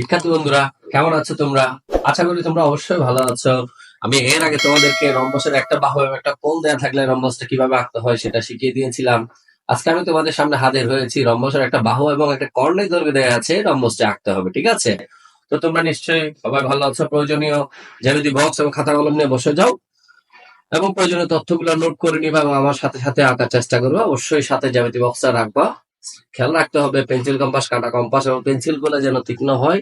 শিক্ষার্থী বন্ধুরা, কেমন আছো তোমরা? আশা করি তোমরা অবশ্যই ভালো আছো। আমি এর আগে তোমাদেরকে রম্বসের একটা বাহু এবং একটা কোণ দেয়া থাকলে রম্বসটা কীভাবে আঁকতে হয় সেটা শিখিয়ে দিয়েছিলাম। আজকে আমি তোমাদের সামনে হাজির হয়েছি রম্বসের একটা বাহু এবং একটা কর্ণের দৈর্ঘ্য দেওয়া আছে রম্বসটা আঁকতে হবে, ঠিক আছে? তো তোমরা নিশ্চয়ই সবাই ভালো আছো, প্রয়োজনীয় জ্যামিতি বক্স এবং খাতা কলম নিয়ে বসে যাও। এবং প্রয়োজনীয় তথ্যগুলো নোট করে নিবা এবং আমার সাথে সাথে আঁকার চেষ্টা করবা। অবশ্যই সাথে জ্যামিতি বক্সটা রাখবা। খেয়াল রাখতে হবে, পেন্সিল কম্পাস, কাটা কম্পাস এবং পেন্সিলগুলো যেন তীক্ষ্ণ হয়।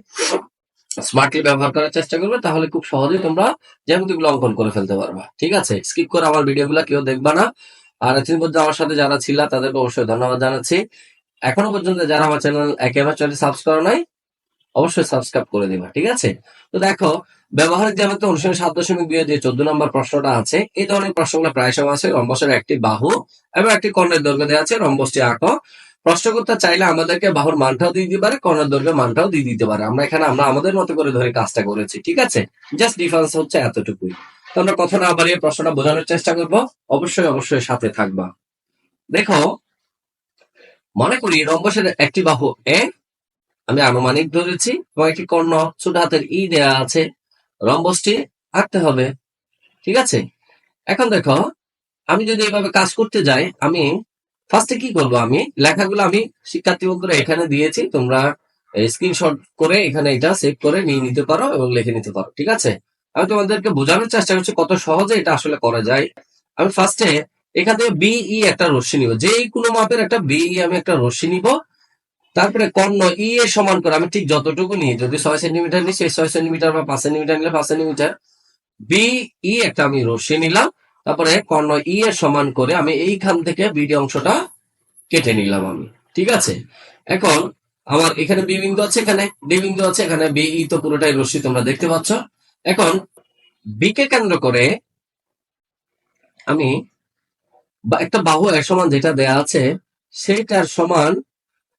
স্মার্টলি ব্যবহার করার চেষ্টা করবে, তাহলে খুব সহজেই তোমরা জ্যামিতি গুলো অঙ্কন করে ফেলতে পারবা। ঠিক আছে? স্কিপ করে আমার ভিডিও গুলা কেউ দেখবা না। আর এতদিন আমার সাথে যারা ছিল, তাদেরকে অবশ্যই ধন্যবাদ জানাচ্ছি। এখনও পর্যন্ত যারা আমার চ্যানেল একেবারে চ্যানেল সাবস্ক্রাইব করো নাই, অবশ্যই সাবস্ক্রাইব করে দিবা, ঠিক আছে? তো দেখো, ব্যবহারিক জ্যামিতি অনুশীলন সাত দশমিক দুই যে চোদ্দ নম্বর প্রশ্নটা আছে, এই ধরনের প্রশ্নগুলো প্রায় সময় আছে। রম্বসের একটি বাহু এবং একটি কর্ণের দৈর্ঘ্য দেওয়া আছে। রম্বসটি আঁকো। প্রশ্নকর্তা চাইলে আমাদেরকে বাহুর মানটাও দিয়ে দিতে পারে, কর্ণের দৈর্ঘ্যের মানটাও দিয়ে দিতে পারে। আমরা এখানে, আমরা আমাদের মতো করে ধরে কাজটা করেছি, ঠিক আছে? জাস্ট ডিফারেন্স হচ্ছে এতটুকুই। তো আমরা কথা না বাড়িয়ে প্রশ্নটা বোঝানোর চেষ্টা করব। অবশ্যই অবশ্যই সাথে থাকবা। দেখো, মনে করি রম্বসের একটি বাহু এ আমি আনুমানিক ধরেছি, এবং একটি কর্ণ, ছোট হাতের ই দেয়া আছে। রম্বসটি আঁকতে হবে, ঠিক আছে? এখন দেখো, আমি যদি এভাবে কাজ করতে যাই, আমি ফার্স্টে কি করব আমি? লেখাগুলো আমি শিক্ষার্থী বন্ধুরা এখানে দিয়েছি। তোমরা স্ক্রিনশট করে এখানে এটা সেভ করে নিয়ে নিতে পারো এবং লিখে নিতে পারো, ঠিক আছে? আমি তোমাদেরকে বোঝানোর চেষ্টা করছি কত সহজে এটা আসলে করা যায়। আমি ফার্স্টে এখান থেকে বিই একটা রশ্মি নিব। যে কোনো মাপের একটা বিই আমি একটা রশ্মি নিব। তারপরে কর্ণ ই এর সমান করে, আমি ঠিক যতটুকু নিই, যদি ছয় সেন্টিমিটার নিই, সেই ছয় সেন্টিমিটার বা পাঁচ সেন্টিমিটার নিলে পাঁচ সেন্টিমিটার বি ই একটা আমি রশ্মি নিলাম। তারপরে কর্ণ ই এর সমান করে আমি এইখান থেকে বিডি অংশটা কেটে নিলাম আমি। ঠিক আছে? এখন আমার এখানে বি বিন্দু আছে, এখানে ডি বিন্দু আছে, এখানে বি ই তো পুরোটাই রশ্মি তোমরা দেখতে পাচ্ছ। এখন বি কে কেন্দ্র করে আমি একটা বাহু এর সমান যেটা দেয়া আছে সেটার সমান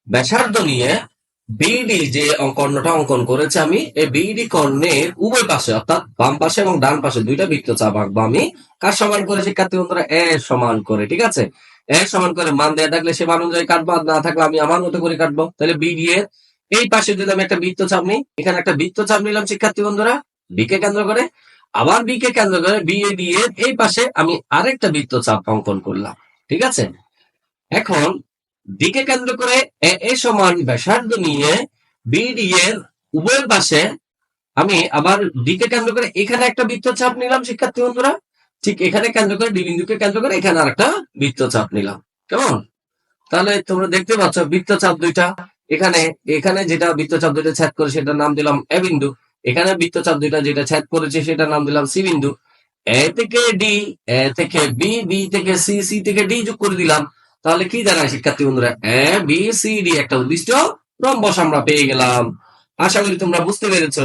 ব্যাসার্ধ নিয়ে বিডি যে কর্ণটা অঙ্কন করেছে আমি, এই বিডি কর্ণের উভয় পাশে, অর্থাৎ বাম পাশে এবং ডান পাশে দুইটা বৃত্তচাপ আঁকবো আমি। কার সমান করে? শিক্ষার্থী বন্ধুরা, এ সমান করে, ঠিক আছে? এ সমান করে মান দেয়া থাকলে সে মান অনুযায়ী কাটবো, আর না থাকলে আমি আমার মতো করে কাটবো। তাহলে বিডি এর এই পাশে যদি আমি একটা বৃত্তচাপ নিই, এখানে একটা বৃত্তচাপ নিলাম, শিক্ষার্থী বন্ধুরা বি কে কেন্দ্র করে। আবার বি কে কেন্দ্র করে বি এ ডি এর এই পাশে আমি আরেকটা বৃত্তচাপ অঙ্কন করলাম, ঠিক আছে? এখন দিকে কেন্দ্র করে এ এ সমান ব্যাসার্ধ নিয়ে বিডি এর উভয় পাশে আমি আবার দিকে কেন্দ্র করে এখানে একটা বৃত্তচাপ নিলাম, শিক্ষার্থী বন্ধুরা। ঠিক এখানে কেন্দ্র করে ডি বিন্দুকে কেন্দ্র করে এখানে আরেকটা বৃত্তচাপ নিলাম। কেমন? তাহলে তোমরা দেখতে পাচ্ছ বৃত্তচাপ দুইটা। এখানে এখানে যেটা বৃত্তচাপ দুইটা ছেদ করে সেটার নাম দিলাম এ বিন্দু। এখানে বৃত্তচাপ দুইটা যেটা ছেদ করেছে সেটার নাম দিলাম সি বিন্দু। এ থেকে ডি এ থেকে বি বি থেকে সি সি থেকে ডি যোগ করে দিলাম। তাহলে কি দাঁড়ায় শিক্ষার্থী বন্ধুরা? এ বি সি ডি একটা উদ্দিষ্ট রম্বস আমরা পেয়ে গেলাম। আশা করি তোমরা বুঝতে পেরেছ।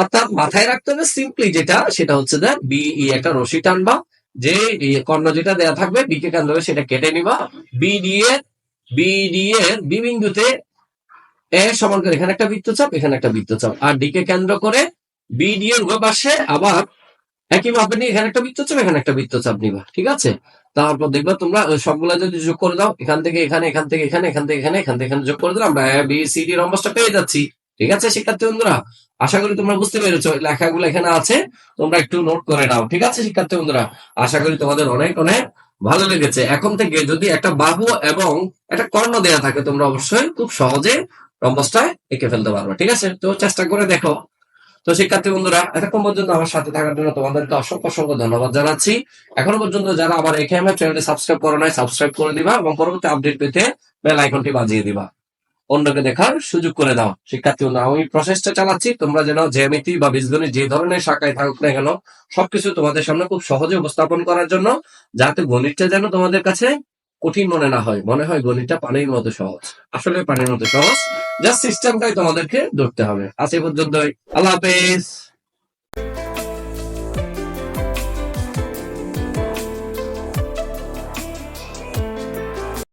অর্থাৎ মাথায় রাখতে হবে সিম্পলি যেটা, সেটা হচ্ছে যে বি ই একটা রশি টানবা। যে ই কর্ণ যেটা দেয়া থাকবে বি কে করে সেটা কেটে নিবা। বি ডি এর বি ডি এর বি বিন্দুতে এ সমান করে, এখানে একটা বৃত্তচাপ, এখানে একটা বৃত্তচাপ। আর ডি কে কেন্দ্র করে বি ডি এর পাশে আবার একই মাপে নিয়ে এখানে একটা বৃত্তচাপ, এখানে একটা বৃত্তচাপ নিবা, ঠিক আছে? তারপর দেখবা তোমরা সবগুলা যদি যোগ করে দাও, এখান থেকে, এখানে, এখান থেকে, এখানে, এখান থেকে, এখানে, এখান থেকে, এখানে যোগ করে দিলাম আমরা বি সি ডি রম্বসটা পেয়ে যাচ্ছি। ঠিক আছে, শিক্ষার্থী বন্ধুরা? আশা করি তোমরা বুঝতে পেরেছ লেখাগুলো এখানে আছে, তোমরা একটু নোট করে নাও, ঠিক আছে, শিক্ষার্থী বন্ধুরা? আশা করি তোমাদের অনেক অনেক ভালো লেগেছে। এখন থেকে যদি একটা বাহু এবং একটা কর্ণ দেয়া থাকে, তোমরা অবশ্যই খুব সহজে রম্বসটা এঁকে ফেলতে পারবে, ঠিক আছে? তো চেষ্টা করে দেখো। তো শিক্ষার্থী বন্ধুরা, এতক্ষণ পর্যন্ত আমার সাথে থাকার জন্য তোমাদেরকে অসংখ্য অসংখ্য ধন্যবাদ জানাচ্ছি। এখনও পর্যন্ত যারা আমার আমার চ্যানেলটি সাবস্ক্রাইব করো নাই সাবস্ক্রাইব করে দিবা এবং পরবর্তী আপডেট পেতে বেল আইকনটি বাজিয়ে দিবা। অন্যকে দেখার সুযোগ করে দাও। শিক্ষার্থী বন্ধু আমি প্রসেসটা চালাচ্ছি। তোমরা যেন জ্যামিতি বা বীজগণিত যে ধরনের শাখায় থাকুক না কেন, সবকিছু তোমাদের সামনে খুব সহজে উপস্থাপন করার জন্য, যাতে গণিতটা যেন তোমাদের কাছে কঠিন মনে না হয়। মনে হয় গণিতটা পানির মতো সহজ। আসলে পানির মতো সহজ। জাস্ট সিস্টেমটাই তোমাদেরকে ধরতে হবে। আজ এই পর্যন্তই। আল্লাহ হাফেজ।